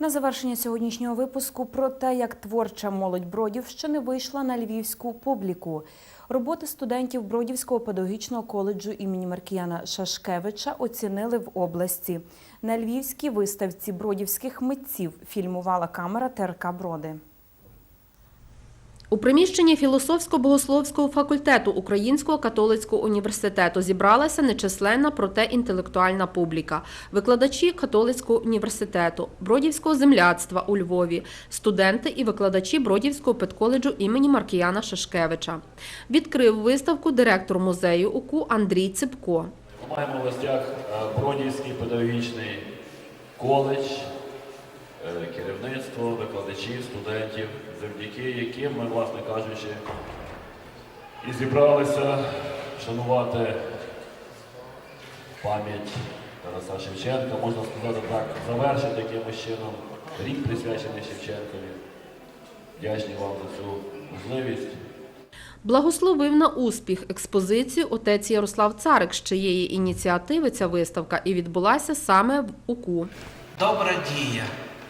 На завершення сьогоднішнього випуску про те, як творча молодь Бродівщини вийшла на львівську публіку. Роботи студентів Бродівського педагогічного коледжу імені Маркіяна Шашкевича оцінили в області. На львівській виставці бродівських митців фільмувала камера ТРК Броди. У приміщенні філософсько-богословського факультету Українського католицького університету зібралася нечисленна, проте інтелектуальна публіка. Викладачі католицького університету, Бродівського земляцтва у Львові, студенти і викладачі Бродівського педколеджу імені Маркіяна Шашкевича. Відкрив виставку директор музею УКУ Андрій Ципко. Маємо в гостях е, Бродівський педагогічний коледж, керівництво, викладачів, студентів, завдяки яким ми, власне кажучи, і зібралися шанувати пам'ять Тараса Шевченка, можна сказати так, завершити якимось чином рік присвячений Шевченкові. Вдячні вам за цю можливість. Благословив на успіх експозицію отець Ярослав Царик, з чиєї ініціативи ця виставка і відбулася саме в УКУ. Добра дія,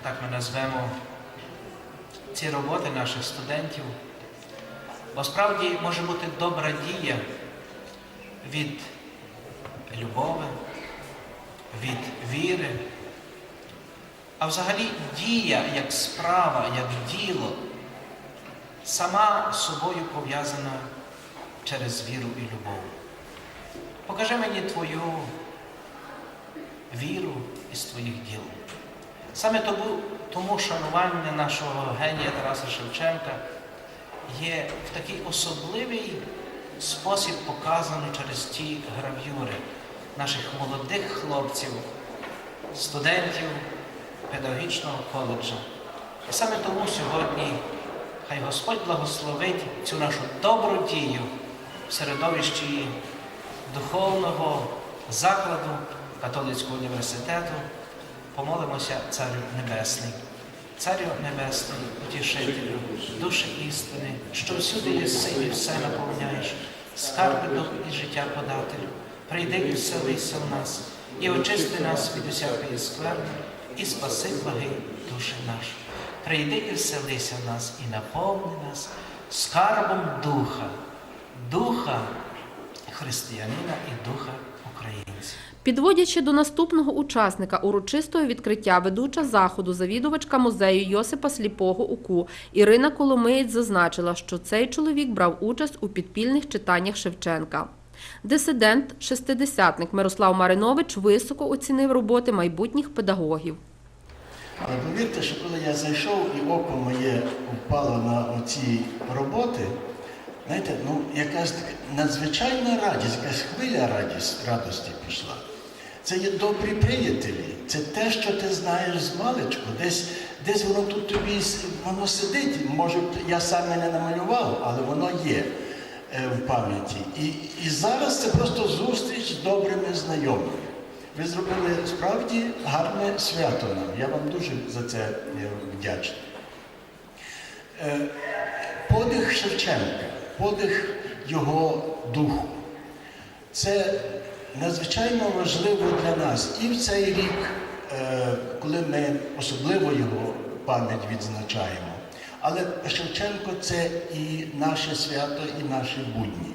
так ми назвемо ці роботи наших студентів. Бо справді може бути добра дія від любові, від віри. А взагалі дія як справа, як діло, сама з собою пов'язана через віру і любов. Покажи мені твою віру із твоїх діл. Саме тому, тому шанування нашого генія Тараса Шевченка є в такий особливий спосіб показано через ті гравюри наших молодих хлопців, студентів педагогічного коледжу. І саме тому сьогодні хай Господь благословить цю нашу добру дію в середовищі духовного закладу католицького університету. Помолимося Царю Небесний. Царю Небесний, утішителю, душі істини, що всюди є і все наповняєш, скарби до і життя подателю, прийди і вселися в нас, і очисти нас від усякої скверни, і спаси благи душі наші. Прийди і вселися в нас, і наповни нас скарбом духа, духа християнина і духа. Підводячи до наступного учасника урочистого відкриття ведуча заходу, завідувачка музею Йосипа Сліпого УКУ Ірина Коломиєць зазначила, що цей чоловік брав участь у підпільних читаннях Шевченка. Дисидент, шестидесятник Мирослав Маринович високо оцінив роботи майбутніх педагогів. Але повірте, що коли я зайшов і око моє впало на оці роботи, знаєте, ну якась надзвичайна радість, якась хвиля радість, радості пішла. Це є добрі приятелі, це те, що ти знаєш з маличку. Десь, десь воно тут тобі воно сидить. Може, я сам не намалював, але воно є е, в пам'яті. І, і зараз це просто зустріч з добрими знайомими. Ви зробили справді гарне свято нам. Я вам дуже за це е, вдячний. Е, Подих Шевченка, подих його духу. Це надзвичайно важливо для нас і в цей рік, е, коли ми особливо його пам'ять відзначаємо. Але Шевченко це і наше свято, і наші будні.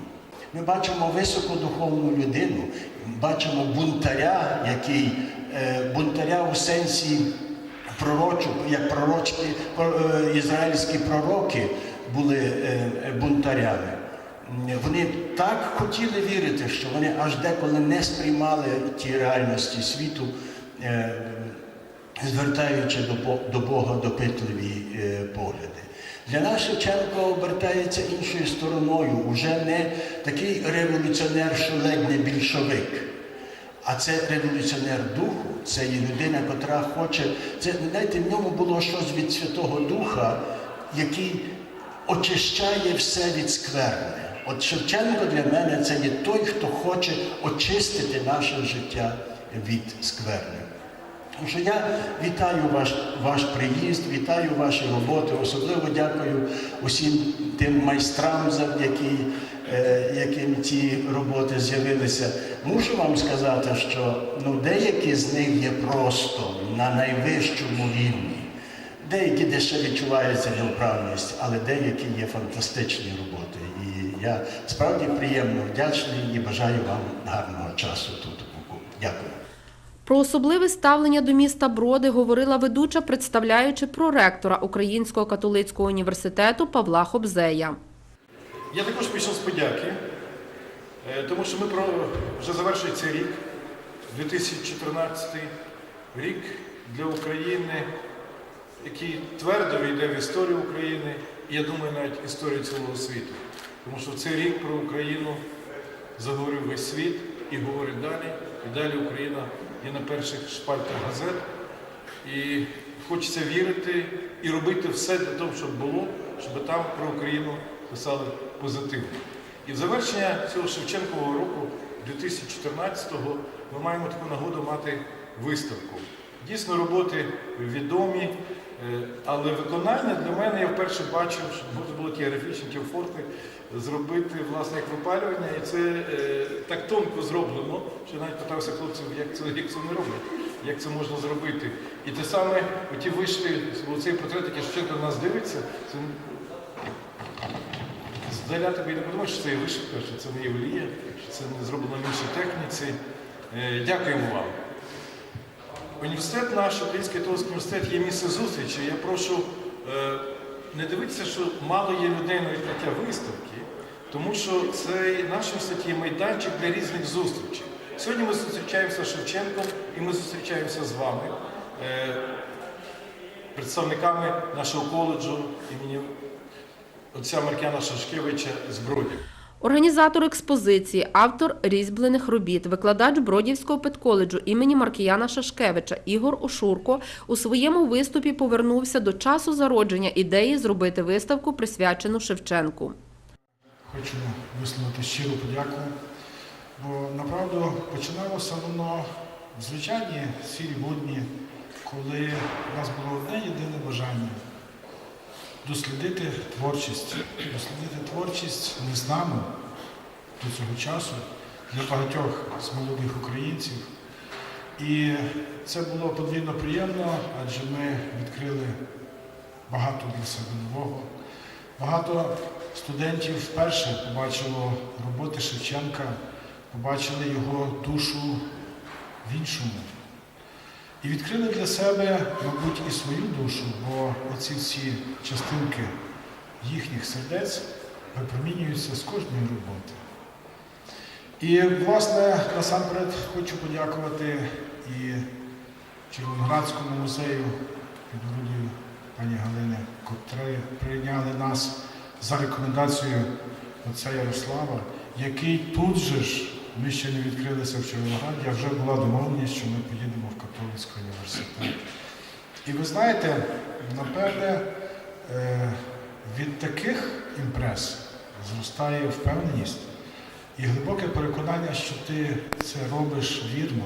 Ми бачимо високодуховну людину, бачимо бунтаря, який е, бунтаря у сенсі пророчок, як пророчки, е, ізраїльські пророки були бунтарями. М, Вони так хотіли вірити, що вони аж деколи не сприймали ті реальності світу, е, звертаючи до Бога допитливі е, погляди. Для нас Шевченко обертається іншою стороною, уже не такий революціонер, що ледь не більшовик. А це революціонер духу, це є людина, котра хоче. Це знаєте, в ньому було щось від Святого Духа, який очищає все від скверни. От Шевченко для мене це є той, хто хоче очистити наше життя від скверни. Тому що я вітаю ваш, ваш приїзд, вітаю ваші роботи. Особливо дякую усім тим майстрам, завдяки е, яким ці роботи з'явилися. Мушу вам сказати, що ну, деякі з них є просто на найвищому рівні. Деякі де ще відчувається невправність, але деякі є фантастичні роботи. Я справді приємно вдячний і бажаю вам гарного часу тут. Дякую. Про особливе ставлення до міста Броди говорила ведуча, представляючи проректора Українського католицького університету Павла Хобзея. Я також прийшов з подяки, е, тому що ми про, вже завершується рік, 2014 рік для України, який твердо війде в історію України, і я думаю, навіть історію цілого світу. Тому що цей рік про Україну заговорив весь світ і говорить далі. І далі Україна є на перших шпальтах газет. І хочеться вірити і робити все для того, щоб було, щоб там про Україну писали позитивно. І в завершення цього Шевченкового року, 2014-го, ми маємо таку нагоду мати виставку. Дійсно, роботи відомі, але виконання для мене я вперше бачив, що можна було ті графічні ті форти зробити власне як випалювання, і це е, так тонко зроблено, що я навіть питався хлопців, як це, як це вони роблять, як це можна зробити. І те саме, оті вийшли, оцей портрет, який Шевченко на нас дивиться, це здаля тобі не подумаєш, що це є вишивка, що це не є що це не зроблено в іншій техніці. Е, Дякуємо вам. Університет наш, Український католицький університет, є місце зустрічі. Я прошу е, не дивитися, що мало є людей на відкриття виставки, тому що це наш університет є майданчик для різних зустрічей. Сьогодні ми зустрічаємося з Шевченком і ми зустрічаємося з вами, е, представниками нашого коледжу імені отця Маркяна Шашкевича з Бродів. Організатор експозиції, автор різьблених робіт, викладач Бродівського педколеджу імені Маркіяна Шашкевича Ігор Ошурко у своєму виступі повернувся до часу зародження ідеї зробити виставку, присвячену Шевченку. Хочу висловити щиру подяку, бо направду починалося воно в звичайні сірі будні, коли у нас було одне єдине бажання дослідити творчість, дослідити творчість незнану до цього часу для багатьох з молодих українців. І це було подвійно приємно, адже ми відкрили багато для себе нового. Багато студентів вперше побачило роботи Шевченка, побачили його душу в іншому. І відкрили для себе, мабуть, і свою душу, бо оці всі частинки їхніх сердець випромінюються з кожної роботи. І, власне, насамперед хочу подякувати і Червоноградському музею під орудою пані Галини, котрі прийняли нас за рекомендацією отця Ярослава, який тут же ж, ми ще не відкрилися в Червонограді, а вже була домовленість, що ми поїдемо в католицький університет. І ви знаєте, напевне, е, від таких імпрес зростає впевненість і глибоке переконання, що ти це робиш вірно,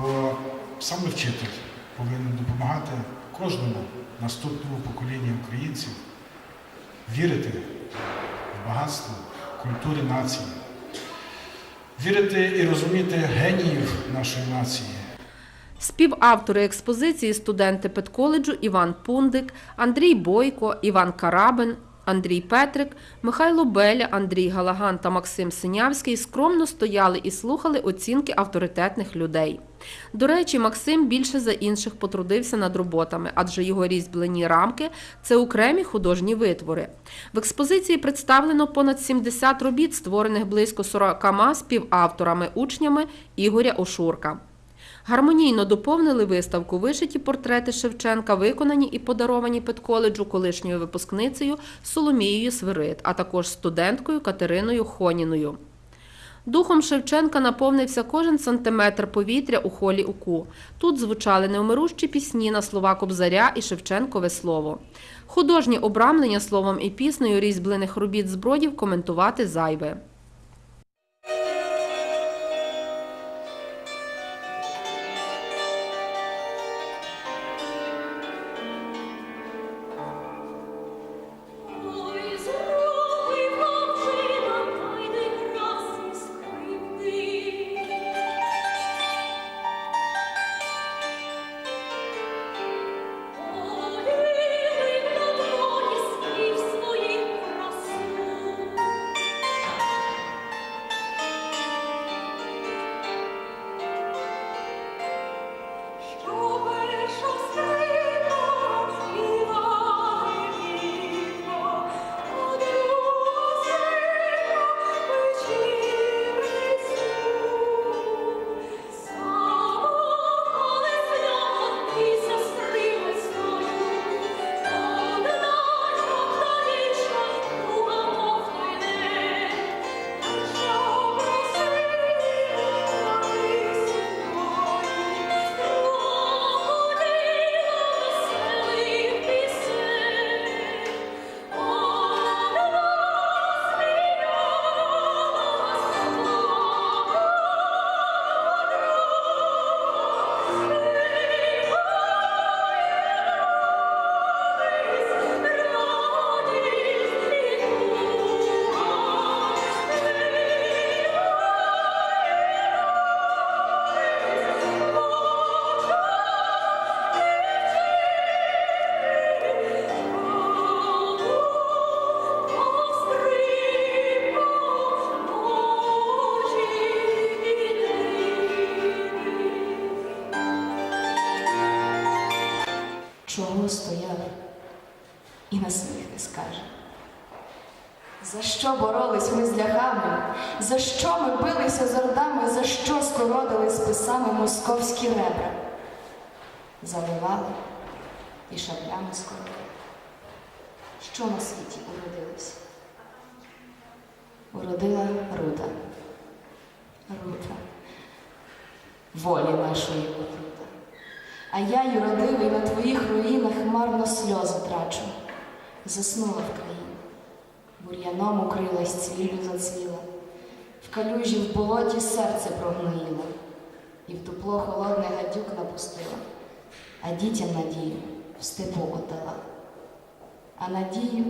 бо саме вчитель повинен допомагати кожному наступному поколінню українців вірити в багатство культури нації, вірити і розуміти геніїв нашої нації. Співавтори експозиції студенти педколеджу Іван Пундик, Андрій Бойко, Іван Карабин, Андрій Петрик, Михайло Беля, Андрій Галаган та Максим Синявський скромно стояли і слухали оцінки авторитетних людей. До речі, Максим більше за інших потрудився над роботами, адже його різьблені рамки це окремі художні витвори. В експозиції представлено понад 70 робіт, створених близько 40 співавторами, учнями Ігоря Ошурка. Гармонійно доповнили виставку вишиті портрети Шевченка, виконані і подаровані педколеджу колишньою випускницею Соломією Свирид, а також студенткою Катериною Хоніною. Духом Шевченка наповнився кожен сантиметр повітря у холі УКУ. Тут звучали невмирущі пісні на слова Кобзаря і Шевченкове слово. Художнє обрамлення словом і піснею різьблених робіт збродів коментувати зайве. Скаже. За що боролись ми з ляхами? За що ми билися з ордами? За що скородили списами московські ребра? Заливали і шаблями скорили. Що на світі уродилось? Уродила руда. Руда. Волі нашої отрута. А я, юродивий, на твоїх руїнах марно сльози трачу. Заснула в країні. Бур'яном укрилась, цвіллю зацвіла. В калюжі в болоті серце прогноїло, і в дупло холодне гадюк напустила, а дітям надію в степу отдала. А надію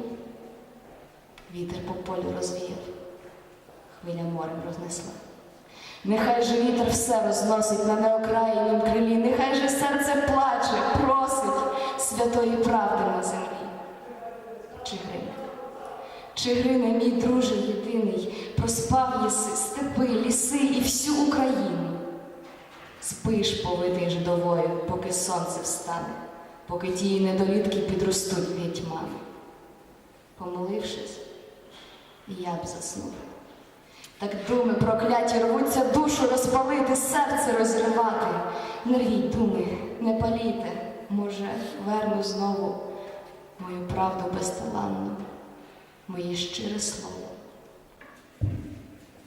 вітер по полю розвіяв, хвиля морем рознесла. Нехай же вітер все розносить на неокраїнім крилі, нехай же серце плаче, просить святої правди на землі. Чи грине? Чи грине мій друже єдиний, проспав єси степи, ліси і всю Україну? Спиш, повитий ждовою, поки сонце встане, поки тії недолітки підростуть від тьмами. Помолившись, я б заснув. Так думи прокляті рвуться душу розпалити, серце розривати. Не рвіть думи, не паліте, може, верну знову мою правду безталанну, моє щире слово.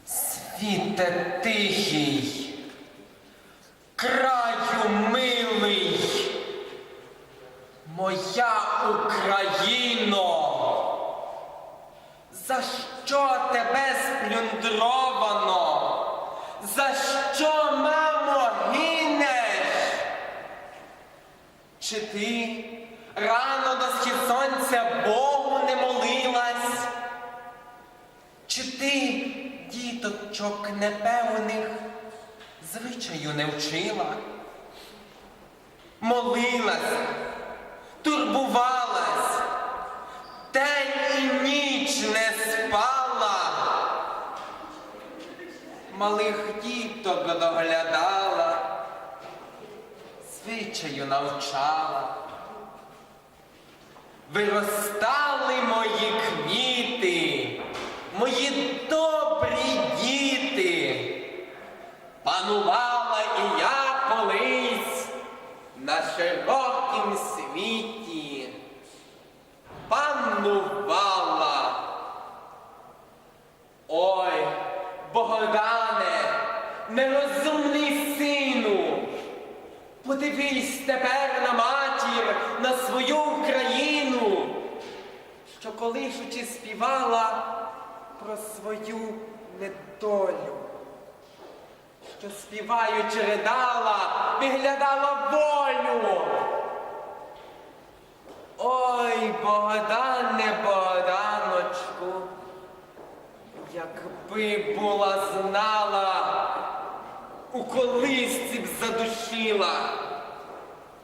Світе тихий, краю милий, моя Україно, за що тебе сплюндровано? За що, мамо, гинеш? Чи ти рано ти діточок непевних звичаю не вчила? Молилась, турбувалась, день і ніч не спала, малих діток доглядала, звичаю навчала. Виростали мої квіти, мої добрі діти. Панувала і я колись на широкім світі. Панувала. Ой, Богдане, нерозумний сину. Подивись тепер на матір, на свою Україну, що колишучи співала про свою недолю, що співаючи ридала, виглядала волю. Ой, Богдане, Богданочку, якби була знала, у колисці б задушила,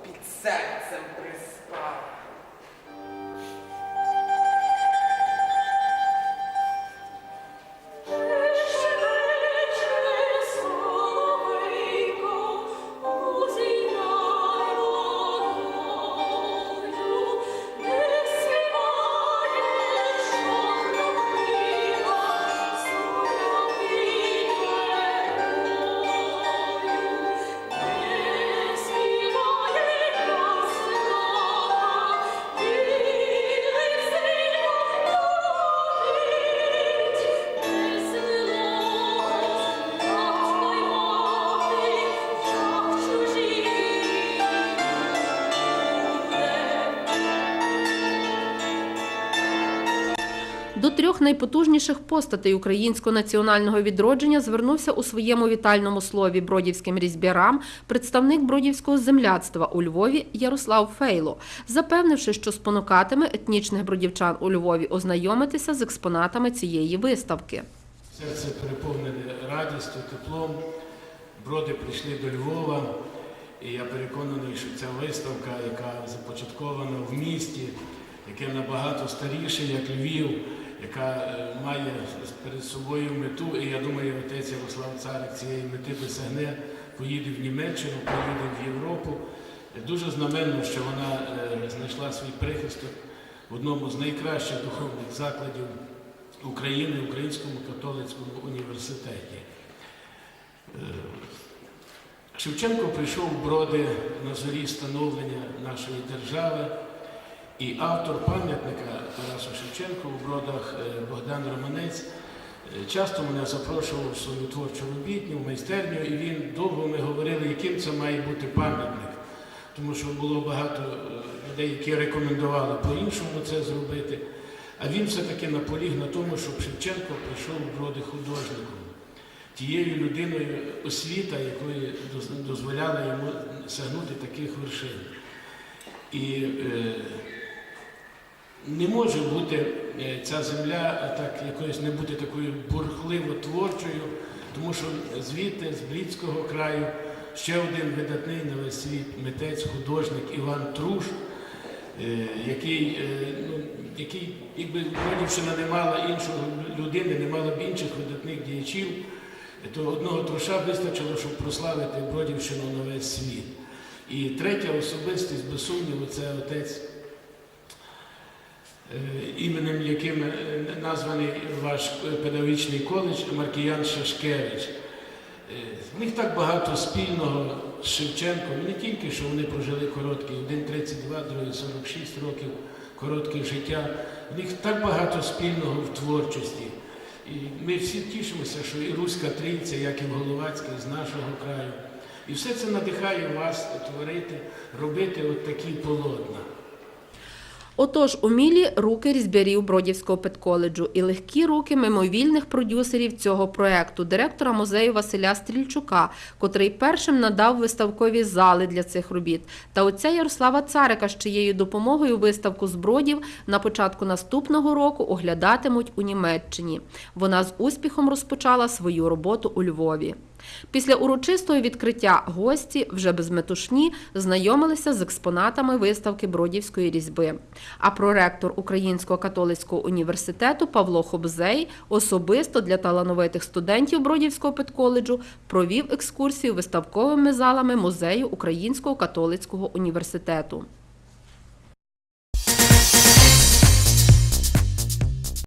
під серцем Трьох найпотужніших постатей українського національного відродження звернувся у своєму вітальному слові бродівським різьбярам представник бродівського земляцтва у Львові Ярослав Фейло, запевнивши, що спонукатиме етнічних бродівчан у Львові ознайомитися з експонатами цієї виставки. Серце переповнене радістю, теплом. Броди прийшли до Львова, і я переконаний, що ця виставка, яка започаткована в місті, яке набагато старіше, як Львів, яка е, має перед собою мету, і я думаю, отець Ярослав Царик цієї мети досягне, поїде в Німеччину, поїде в Європу. Дуже знаменно, що вона е, знайшла свій прихисток в одному з найкращих духовних закладів України, Українському католицькому університеті. Е, Шевченко прийшов в броди на зорі становлення нашої держави, і автор пам'ятника Тарасу Шевченку в бродах е, Богдан Романець е, часто мене запрошував в свою творчу робітню, в майстерню, і він довго ми говорили, яким це має бути пам'ятник. Тому що було багато е, людей, які рекомендували по-іншому це зробити. А він все-таки наполіг на тому, щоб Шевченко прийшов в броди художником, тією людиною освіта, якої доз- дозволяла йому сягнути таких вершин. І е, не може бути е, ця земля е, так якоюсь не бути такою бурхливо творчою, тому що звідти, з Брідського краю, ще один видатний на весь світ митець, художник Іван Труш, е, який, ну, який якби Бродівщина не мала іншого людини, не мала б інших видатних діячів, то одного труша вистачило, щоб прославити Бродівщину на весь світ. І третя особистість, без сумніву, це отець іменем яким е, названий ваш педагогічний коледж Маркіян Шашкевич. Е, В них так багато спільного з Шевченком, не тільки що вони прожили короткі, один 32, другий 46 років коротких життя. В них так багато спільного в творчості. І ми всі тішимося, що і Руська Трійця, як і Головацький з нашого краю. І все це надихає вас творити, робити от такі полотна. Отож, умілі руки різьбярів Бродівського педколеджу і легкі руки мимовільних продюсерів цього проекту, директора музею Василя Стрільчука, котрий першим надав виставкові зали для цих робіт, та отця Ярослава Царика, з чиєю допомогою виставку з Бродів на початку наступного року оглядатимуть у Німеччині. Вона з успіхом розпочала свою роботу у Львові. Після урочистого відкриття гості вже без метушні знайомилися з експонатами виставки Бродівської різьби. А проректор Українського католицького університету Павло Хобзей особисто для талановитих студентів Бродівського педколеджу провів екскурсію виставковими залами музею Українського католицького університету.